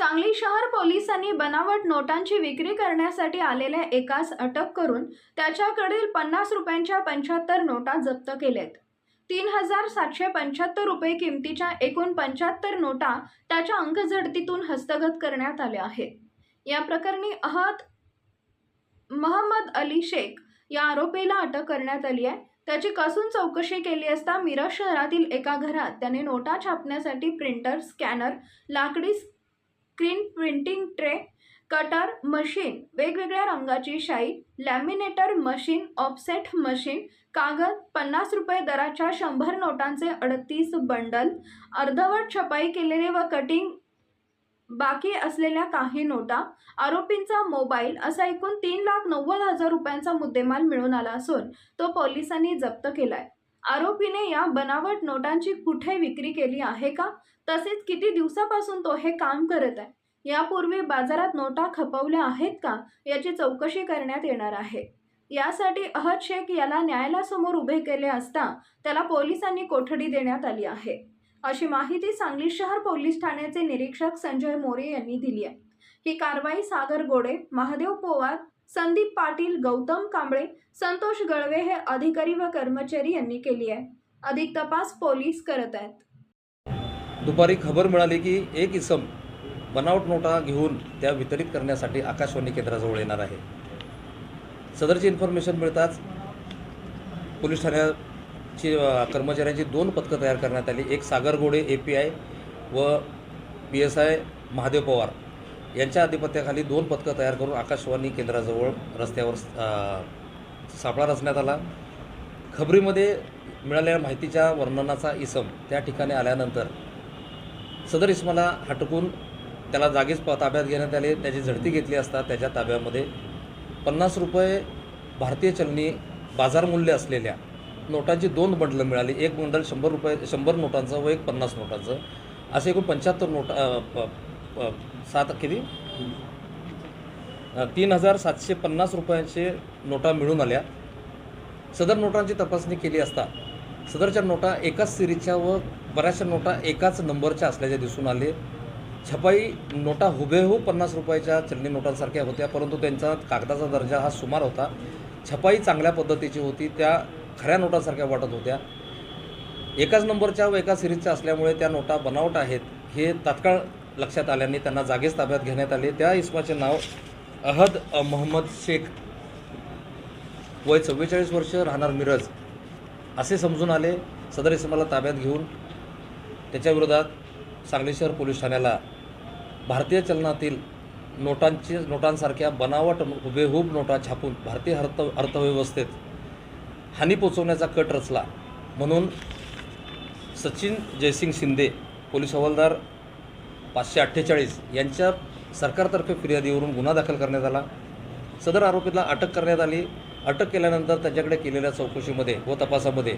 सांगली शहर पोलिसांनी बनावट नोटांची विक्री करण्यासाठी आलेल्या एकास अटक करून त्याच्याकडील पन्नास रुपयांच्या पंच्याहत्तर नोटा जप्त केल्यात. तीन हजार सातशे पंच्याहत्तर रुपये किमतीच्या एकूण पंच्याहत्तर नोटा त्याच्या अंकझडतीतून हस्तगत करण्यात आल्या आहेत. या प्रकरणी अहद महम्मद अली शेख या आरोपीला अटक करण्यात आली आहे. त्याची कसून चौकशी केली असता मिरज शहरातील एका घरात त्याने नोटा छापण्यासाठी प्रिंटर स्कॅनर लाकडी screen printing tray cutter machine वेगवेगळ्या रंगाची शाई लॅमिनेटर मशीन ऑफसेट मशीन कागद पन्नास रुपये दराच्या शंभर नोटांचे अडतीस बंडल अर्धवट छपाई केलेले व कटिंग बाकी असलेल्या काही नोटा आरोपींचा मोबाईल असा एकूण तीन लाख नव्वद हजार रुपयांचा मुद्देमाल मिळून आला असून तो पोलिसांनी जप्त केला आहे आरोपीने या बनावट नोटांची कुठे विक्री केली आहे का? तसेच किती दिवसापासून तो हे काम करत आहे? यापूर्वी बाजारात नोटा खपवल्या आहेत का? याची चौकशी करण्यात येणार आहे. यासाठी अहद शेख याला न्यायालयासमोर उभे केले असता त्याला पोलिसांनी कोठडी देण्यात आली आहे. अशी माहिती सांगली शहर पोलीस ठाण्याचे निरीक्षक संजय मोरे यांनी दिली आहे. ही कारवाई सागर गोडे महादेव पोवार संदीप पाटील गौतम कांबळे संतोष गळवे हे अधिकारी व कर्मचारी यांनी केली आहे. अधिक तपास पोलीस करत आहेत. दुपारी खबर मिळाली की एक इसम बनावट नोटा घेऊन त्या वितरित करण्यासाठी आकाशवाणी केंद्राजवळ येणार आहे. सदरची इन्फॉर्मेशन मिळताच पोलीस ठाण्याची कर्मचाऱ्यांची दोन पथकं तयार करण्यात आली. एक Sagar Gode A P I व P S I Mahadev Pawar. यांच्या आधिपत्याखाली दोन पथकं तयार करून आकाशवाणी केंद्राजवळ रस्त्यावर सापळा रचण्यात आला. खबरीमध्ये मिळालेल्या माहितीच्या वर्णनाचा इसम त्या ठिकाणी आल्यानंतर सदर इसमाला हटकून त्याला जागीच प ताब्यात घेण्यात आले. त्याची झडती घेतली असता त्याच्या ताब्यामध्ये पन्नास रुपये भारतीय चलनी बाजारमूल्य असलेल्या नोटांची दोन बंडलं मिळाली. एक बंडल शंभर रुपये शंभर नोटांचं व एक पन्नास नोटांचं. असे एकूण पंच्याहत्तर नोटा प- प- सात किती? तीन हजार सातशे पन्नास रुपयांचे नोटा मिळून आल्या. सदर नोटांची तपासणी केली असता सदरच्या नोटा एकाच सिरीजच्या व बऱ्याचशा नोटा एकाच नंबरच्या असल्याचे दिसून आले. छपाई नोटा हुबेहूब पन्नास रुपयाच्या चलनी नोटांसारख्या होत्या परंतु त्यांचा कागदाचा दर्जा हा सुमार होता. छपाई चांगल्या पद्धतीची होती त्या खऱ्या नोटांसारख्या वाटत होत्या. एकाच नंबरच्या व एका सिरीजच्या असल्यामुळे त्या नोटा बनावट आहेत हे तात्काळ लक्षात आल्याने त्यांना जागेच ताब्यात घेण्यात आले. त्या इस्माचे नाव अहद मोहम्मद शेख. वय चव्वेचाळीस वर्ष राहणार मिरज. असे समजून आले. सदर इसमाला ताब्यात घेऊन त्याच्याविरोधात सांगली शहर पोलीस ठाण्याला भारतीय चलनातील नोटांची नोटांसारख्या बनावट हुबेहूब नोटा छापून भारतीय अर्थ अर्थव्यवस्थेत हानी पोचवण्याचा कट रचला. म्हणून सचिन जयसिंग शिंदे पोलीस हवालदार पाचशे अठ्ठेचाळीस यांच्या सरकारतर्फे फिर्यादीवरून गुन्हा दाखल करण्यात आला. सदर आरोपीला अटक करण्यात आली. अटक केल्यानंतर त्याच्याकडे केलेल्या चौकशीमध्ये व तपासामध्ये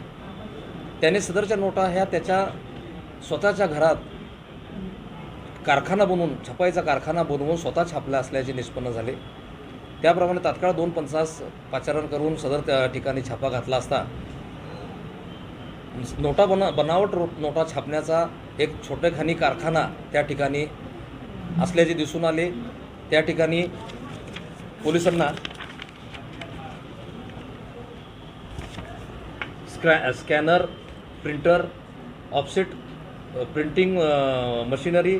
त्याने सदरच्या नोटा ह्या त्याच्या स्वतःच्या घरात कारखाना बनवून छपाईचा कारखाना बनवून स्वतः छापल्या असल्याचे निष्पन्न झाले. त्याप्रमाणे तात्काळ दोन पंचास पाचारण करून सदर त्या ठिकाणी छापा घातला असता. नोटा बना बनावट नोटा छापण्याचा एक छोटेखानी कारखाना त्या ठिकाणी असल्याचे दिसून आले. त्या ठिकाणी पोलिसांना स्क्रॅ scanner printer offset printing machinery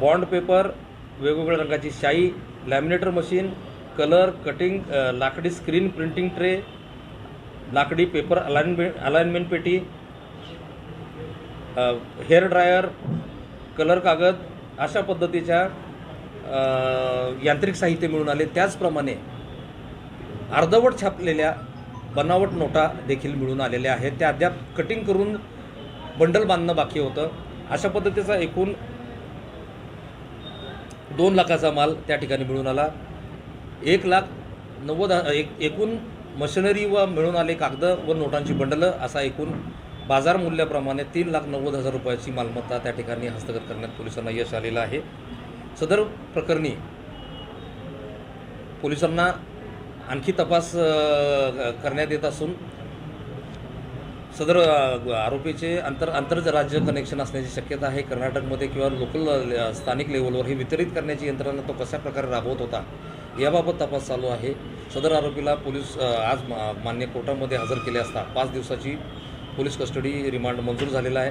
bond paper वेगवेगळ्या रंगाची शाई लॅमिनेटर मशीन कलर कटिंग लाकडी स्क्रीन प्रिंटिंग ट्रे लाकडी पेपर अलाइनमेंट अलाइनमेंट पेटी हेअर ड्रायर कलर कागद अशा पद्धतीच्या यांत्रिक साहित्य मिळून आले. त्याचप्रमाणे अर्धवट छापलेल्या बनावट नोटा देखील मिळून आलेल्या आहेत. त्या अद्याप कटिंग करून बंडल बांधणं बाकी होतं. अशा पद्धतीचा एकूण दोन लाखाचा माल त्या ठिकाणी मिळून आला. एक लाख नव्वद एक एकूण मशिनरी व मिळून आले कागद व नोटांची बंडलं असा एकूण बाजार मूल्याप्रमाणे तीन लाख नव्वद हजार रुपयाची मालमत्ता त्या ठिकाणी हस्तगत करण्यात पोलिसांना यश आलेलं आहे. सदर प्रकरणी पोलिसांना आणखी तपास करण्यात येत असून सदर आरोपीचे आंतर आंतरराज्य कनेक्शन असण्याची शक्यता आहे. कर्नाटकमध्ये किंवा लोकल स्थानिक लेवलवर हे वितरित करण्याची यंत्रणा तो कशा प्रकारे राबवत होता याबाबत तपास चालू आहे. सदर आरोपीला पोलीस आज मान्य कोर्टामध्ये हजर केले असता पाच दिवसाची पोलीस कस्टडी रिमांड मंजूर झालेला आहे.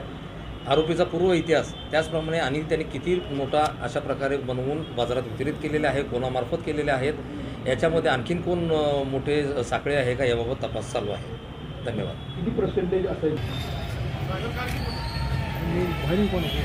आरोपीचा पूर्व इतिहास त्याचप्रमाणे आणि त्यांनी किती नोटा अशा प्रकारे बनवून बाजारात वितरित केलेल्या आहे कोणामार्फत केलेल्या आहेत याच्यामध्ये आणखीन कोण मोठे साखळे आहे का याबाबत तपास चालू आहे. धन्यवाद. किती पर्सेंटेज असेल कोण आहे?